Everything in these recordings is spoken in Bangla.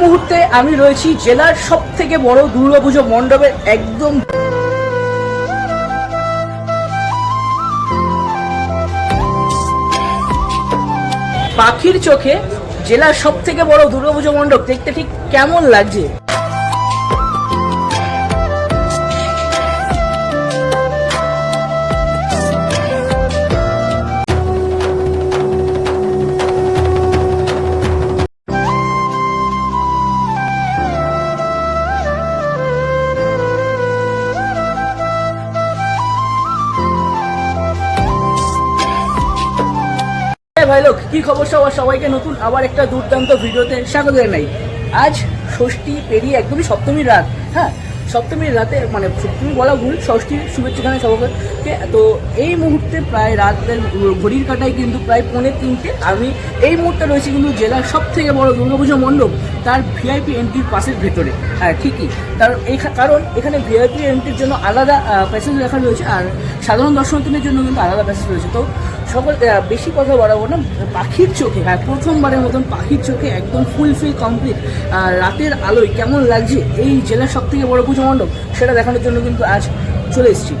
মুহূর্তে আমি রয়েছি জেলার সব থেকে বড় দুর্গাপুজো মণ্ডপের একদম পাখির চোখে জেলার সব থেকে বড় দুর্গাপুজো মণ্ডপ দেখতে ঠিক কেমন লাগছে? ভাই লোক, কি খবর সবার? সবাইকে নতুন আবার একটা দুর্দান্ত ভিডিওতে স্বাগত জানাই। আজ ষষ্ঠী পেরিয়ে একদমই সপ্তমীর রাত হ্যাঁ? সপ্তমীর রাতে মানে সপ্তমী বলা ভুল, ষষ্ঠীর শুভেচ্ছা জানাই সবাইকে। তো এই মুহূর্তে প্রায় রাতের ঘড়ির কাটায় কিন্তু প্রায় পৌনে তিনটে। আমি এই মুহূর্তে রয়েছি কিন্তু জেলার সব থেকে বড় দুর্গাপুজো মণ্ডপ, তার ভিআইপি এন্ট্রির পাশের ভেতরে। হ্যাঁ ঠিকই। তার কারণ এখানে ভিআইপি এন্ট্রির জন্য আলাদা প্যাসেজ লেখা রয়েছে, আর সাধারণ দর্শনার্থীদের জন্য কিন্তু আলাদা প্যাসেজ রয়েছে। তো সকল বেশি কথা বাড়াবো না, পাখির চোখে হ্যাঁ প্রথমবারের মতন পাখির চোখে একদম ফুলফিল কমপ্লিট রাতের আলোয় কেমন লাগছে এই জেলার সব থেকে বড় পুজো মণ্ডপ, সেটা দেখানোর জন্য কিন্তু আজ চলে এসেছি।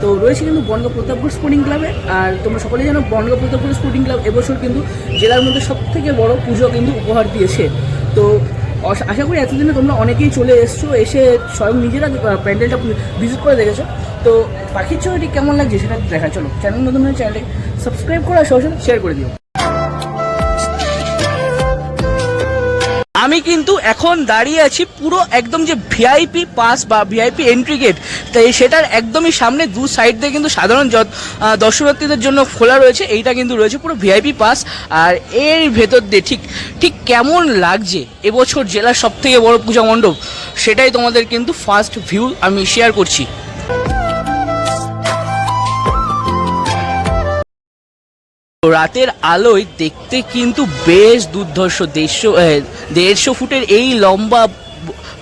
তো রয়েছে কিন্তু বনগা প্রতাপপুর স্পোর্টিং ক্লাবে আর তোমরা সকলেই জানো বনগা প্রতাপপুর স্পোর্টিং ক্লাব এবছর কিন্তু জেলার মধ্যে সব থেকে বড় পুজো কিন্তু উপহার দিয়েছে। তো আশা- করি এতদিনে তোমরা অনেকেই চলে এসছো, এসে স্বয়ং নিজেরা প্যান্ডেলটা ভিজিট করে দেখেছ। তো পাখির ছবিটি কেমন লাগছে সেটা দেখা, চলো, চ্যানেল নতুন হলে চ্যানেলটি সাবস্ক্রাইব করে সবার শেয়ার করে দিও। আমি কিন্তু এখন দাঁড়িয়ে আছি পুরো একদম যে ভিআইপি পাস বা ভিআইপি এন্ট্রি গেট তাই সেটার একদমই সামনে দু সাইড দিয়ে কিন্তু সাধারণ দর্শনার্থীদের জন্য খোলা রয়েছে। এইটা কিন্তু রয়েছে পুরো ভিআইপি পাস আর এর ভেতর দিয়ে ঠিক ঠিক কেমন লাগছে এবছর জেলার সব থেকে বড় পূজা মণ্ডপ, সেটাই তোমাদের কিন্তু ফার্স্ট ভিউ আমি শেয়ার করছি। রাতের আলোয় দেখতে কিন্তু বেশ দুর্ধর্ষ দেড়শো দেড়শো ফুটের এই লম্বা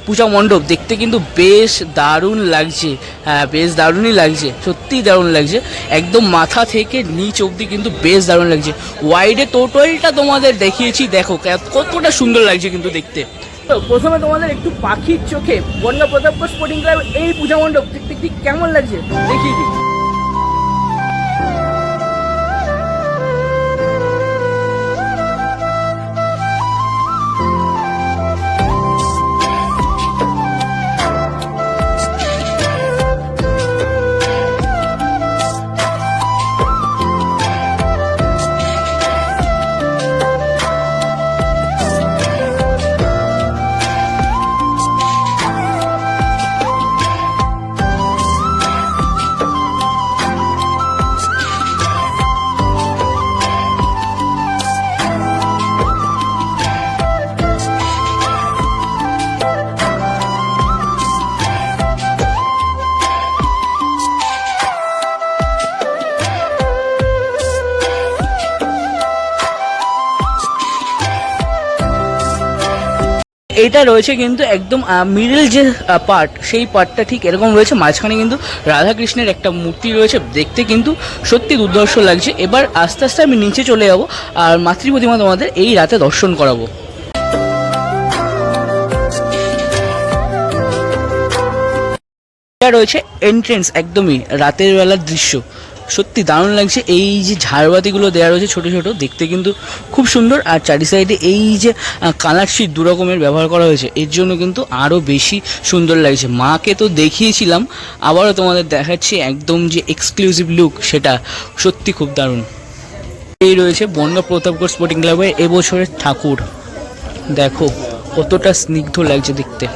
পূজা মণ্ডপ দেখতে কিন্তু বেশ দারুণ লাগছে হ্যাঁ বেশ দারুণই লাগছে, সত্যিই দারুণ লাগছে। একদম মাথা থেকে নিচ অবধি কিন্তু বেশ দারুণ লাগছে। ওয়াইডে টোটালটা তোমাদের দেখিয়েছি, দেখো কতটা সুন্দর লাগছে কিন্তু দেখতে। তো প্রথমে তোমাদের একটু পাখির চোখে বন্যা প্রতাপপুর স্পোর্টিং ক্লাব এই পূজা মণ্ডপ দেখতে কেমন লাগছে? দেখিয়ে দিই। এটা রয়েছে কিন্তু একদম মিডল যে পার্ট সেই পার্টটা ঠিক এরকম রয়েছে। মাঝখানে কিন্তু রাধাকৃষ্ণের একটা মূর্তি রয়েছে। দেখতে কিন্তু সত্যি দুর্ধর্ষ লাগছে। এবার আস্তে আস্তে আমি নিচে চলে যাব আর মাতৃ প্রতিমা তোমাদের এই রাতে দর্শন করাবো। রয়েছে এন্ট্রেন্স একদমই রাতের বেলার দৃশ্য। সত্যি দারুণ লাগছে। এই যে ঝাড়বাতিগুলো দেওয়া রয়েছে ছোট ছোট, দেখতে কিন্তু খুব সুন্দর। আর চারি সাইডে এই যে কালার শিট দু রকমের ব্যবহার করা হয়েছে। এর জন্য কিন্তু আরও বেশি সুন্দর লাগছে। মাকে তো দেখিয়েছিলাম, আবারও তোমাদের দেখাচ্ছি একদম যে এক্সক্লুসিভ লুক সেটা সত্যি খুব দারুণ। এই রয়েছে বনগা প্রতাপগড় স্পোর্টিং ক্লাবের এবছরের ঠাকুর। দেখো, কতটা স্নিগ্ধ লাগছে দেখতে।